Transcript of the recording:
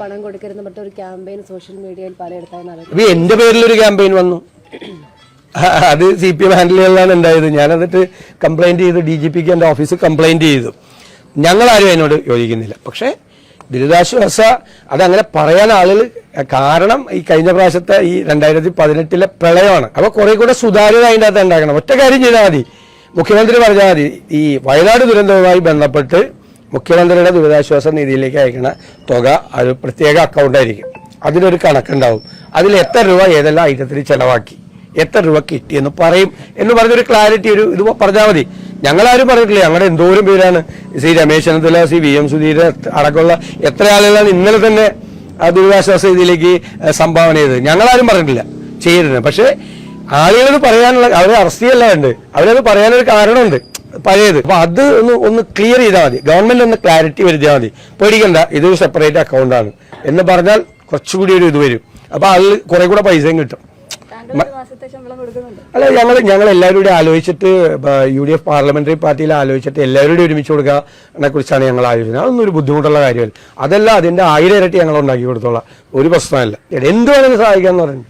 പണം ഒരു സോഷ്യൽ മീഡിയയിൽ എന്റെ പേരിലൊരു ക്യാമ്പയിൻ വന്നു. അത് സി പി എം ഹാൻഡിലുകളിലാണ് ഉണ്ടായത്. ഞാൻ എന്നിട്ട് കംപ്ലൈന്റ് ചെയ്തു ഡി ജി പിക്ക് എന്റെ ഓഫീസിൽ കംപ്ലൈന്റ് ചെയ്തു. ഞങ്ങൾ ആരും അതിനോട് യോജിക്കുന്നില്ല. പക്ഷേ ദുരിതാശ്വാസ അതങ്ങനെ പറയാൻ ആളുകൾ കാരണം ഈ കഴിഞ്ഞ പ്രാവശ്യത്തെ ഈ രണ്ടായിരത്തി പതിനെട്ടിലെ പ്രളയമാണ്. അപ്പൊ കുറെ കൂടെ സുതാര്യത അതിന്റെ അകത്ത് ഉണ്ടാക്കണം. ഒറ്റ കാര്യം ചെയ്താൽ മതി. മുഖ്യമന്ത്രി പറഞ്ഞാൽ മതി. ഈ വയനാട് ദുരന്തവുമായി ബന്ധപ്പെട്ട് മുഖ്യമന്ത്രിയുടെ ദുരിതാശ്വാസ നിധിയിലേക്ക് അയക്കുന്ന തുക ഒരു പ്രത്യേക അക്കൗണ്ടായിരിക്കും അതിനൊരു കണക്കുണ്ടാവും. അതിൽ എത്ര രൂപ ഏതെല്ലാം ഐറ്റത്തിൽ ചെലവാക്കി എത്ര രൂപ കിട്ടിയെന്ന് പറയും എന്ന് പറഞ്ഞൊരു ക്ലാരിറ്റി ഒരു ഇത് പറഞ്ഞാൽ മതി. ഞങ്ങളാരും പറഞ്ഞിട്ടില്ല. ഞങ്ങളുടെ എന്തോരം പേരാണ്. Shri Ramesh Chennithala C V M Sudheeran അടക്കമുള്ള എത്ര ആളുകളാണ് ഇന്നലെ തന്നെ ദുരിതാശ്വാസ നിധിയിലേക്ക് സംഭാവന ചെയ്തത്. ഞങ്ങളാരും പറഞ്ഞിട്ടില്ല. ചെയ്തിരുന്നത് പക്ഷേ ആളുകളത് പറയാനുള്ള അവരെ അറസ്റ്റ് ചെയ്യല്ല ഉണ്ട് അവരത് പറയാനൊരു കാരണമുണ്ട്. പഴയത്. അപ്പൊ അത് ഒന്ന് ഒന്ന് ക്ലിയർ ചെയ്താൽ മതി. ഗവൺമെന്റ് ഒന്ന് ക്ലാരിറ്റി വരുത്തിയാൽ മതി. പേടിക്കണ്ട. ഇതൊരു സെപ്പറേറ്റ് അക്കൗണ്ടാണ് എന്ന് പറഞ്ഞാൽ കുറച്ചുകൂടി ഒരു ഇത് വരും. അപ്പൊ അതിൽ കുറെ കൂടെ പൈസയും കിട്ടും. അല്ല ഞങ്ങൾ ഞങ്ങൾ എല്ലാവരും കൂടി ആലോചിച്ചിട്ട് യു ഡി എഫ് പാർലമെന്ററി പാർട്ടിയിൽ ആലോചിച്ചിട്ട് എല്ലാവരും കൂടി ഒരുമിച്ച് കൊടുക്കാനെ കുറിച്ചാണ് ഞങ്ങൾ ആലോചിക്കുന്നത്. അതൊന്നും ഒരു ബുദ്ധിമുട്ടുള്ള കാര്യമല്ല. അതല്ല അതിന്റെ ആയിരം ഇരട്ടി ഞങ്ങൾ ഉണ്ടാക്കി കൊടുത്തോളാം. ഒരു പ്രശ്നമല്ല. എന്ത് വേണമെങ്കിലും സഹായിക്കാന്ന് പറഞ്ഞു